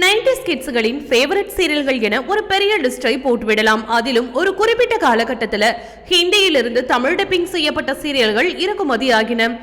Ninety கிட்ஸ்களின் favourite சீரியல்கள் என ஒரு பெரிய லிஸ்டை போட்டுவிடலாம். அதிலும் ஒரு குறிப்பிட்ட காலகட்டத்தில் ஹிந்தியிலிருந்து தமிழ் டப்பிங் செய்யப்பட்ட சீரியல்கள் இறக்குமதி ஆகின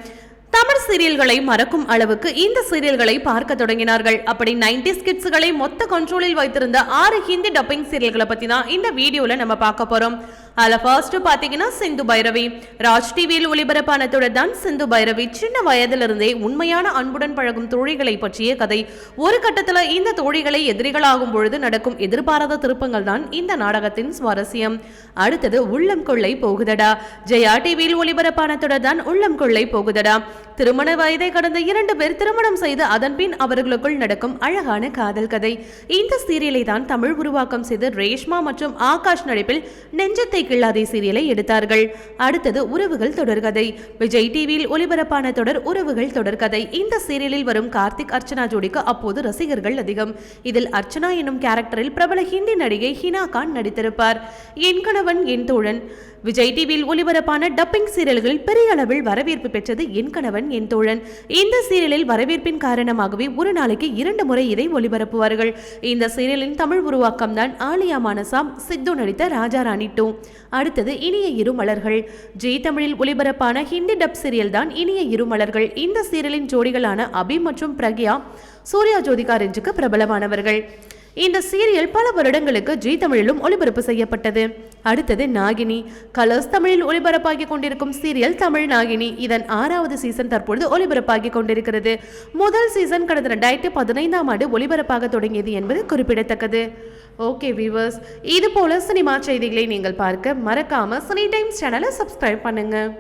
தமிழ் சீரியல்களை மறக்கும் அளவுக்கு இந்த சீரியல்களை பார்க்க தொடங்கினார்கள். அப்படி நைன்டி கிட்ஸ்களை மொத்த கண்ட்ரோலில் வைத்திருந்த ஆறு ஹிந்தி டப்பிங் சீரியல்களை பத்தி தான் இந்த வீடியோல நம்ம பார்க்க போறோம். அதுல ஃபர்ஸ்ட் பாத்தீங்கன்னா சிந்து பைரவி. ராஜ் டிவியில் ஒளிபரப்பானதோட தான் சிந்து பைரவி. சின்ன வயதிலிருந்தே உண்மையான அன்புடன் பழகும் தோழிகளை பற்றிய கதை. ஒரு கட்டத்துல இந்த தோழிகளை எதிரிகளாகும் பொழுது நடக்கும் எதிர்பாராத திருப்பங்கள் தான் இந்த நாடகத்தின் சுவாரஸ்யம். அடுத்தது உள்ளம் கொள்ளை போகுதடா. ஜெயா டிவியில் ஒளிபரப்பானதோட தான் உள்ளம் கொள்ளை போகுதடா. திருமண வயதை கடந்த இரண்டு பேர் திருமணம் செய்து அதன்பின் அவர்களுக்குள் நடக்கும் அழகான காதல் கதை. இந்த சீரியலை தான் தமிழ் உருவாக்கம் செய்து ரேஷ்மா மற்றும் ஆகாஷ் நடிப்பில் நெஞ்சத்தை கிள்ளாதே சீரியலை எடுத்தார்கள். அடுத்தது உறவுகள் தொடர்கதை விஜய் டிவியில் ஒளிபரப்பான தொடர் உறவுகள் தொடர்கதை இந்த சீரியலில் வரும் கார்த்திக் அர்ச்சனா ஜோடிக்கு அப்போது ரசிகர்கள் அதிகம். இதில் அர்ச்சனா என்னும் கேரக்டரில் பிரபல ஹிந்தி நடிகை ஹினா கான் நடித்திருப்பார். என் கணவன் என் தோழன். விஜய் டிவியில் ஒளிபரப்பான டப்பிங் சீரியல்களில் பெரிய அளவில் வரவேற்பு பெற்றது என் கணவன். என் தோழன். இந்த சீரியலில் வரவேற்பின் காரணமாகவே ஒரு நாளைக்கு இரண்டு முறை இதை ஒளிபரப்புவார்கள். இந்த சீரியலின் தமிழ் உருவாக்கம் தான் ஆலியா மானசாம் சித்து நடித்த ராஜா ராணி டூ. அடுத்தது இனிய இரு மலர்கள் தமிழில் ஒளிபரப்பான ஹிந்தி டப் சீரியல் தான் இனிய இரு மலர்கள் இந்த சீரியலின் ஜோடிகளான அபி மற்றும் பிரக்யா சூர்யா ஜோதிகா ரெஞ்சுக்கு பிரபலமானவர்கள். இந்த சீரியல் பல வருடங்களுக்கு ஜி தமிழிலும் ஒளிபரப்பு செய்யப்பட்டது. அடுத்தது நாகினி. கலர்ஸ் தமிழில் ஒளிபரப்பாகி கொண்டிருக்கும் சீரியல் தமிழ் நாகினி. இதன் ஆறாவது சீசன் தற்பொழுது ஒளிபரப்பாகி கொண்டிருக்கிறது. முதல் சீசன் கடந்த ரெண்டாயிரத்தி பதினைந்தாம் ஆண்டு ஒளிபரப்பாக தொடங்கியது என்பது குறிப்பிடத்தக்கது. ஓகே வியூவர்ஸ் இது போல சினிமா செய்திகளை நீங்கள் பார்க்க மறக்காம சினி டைம்ஸ் சேனலை சப்ஸ்கிரைப் பண்ணுங்க.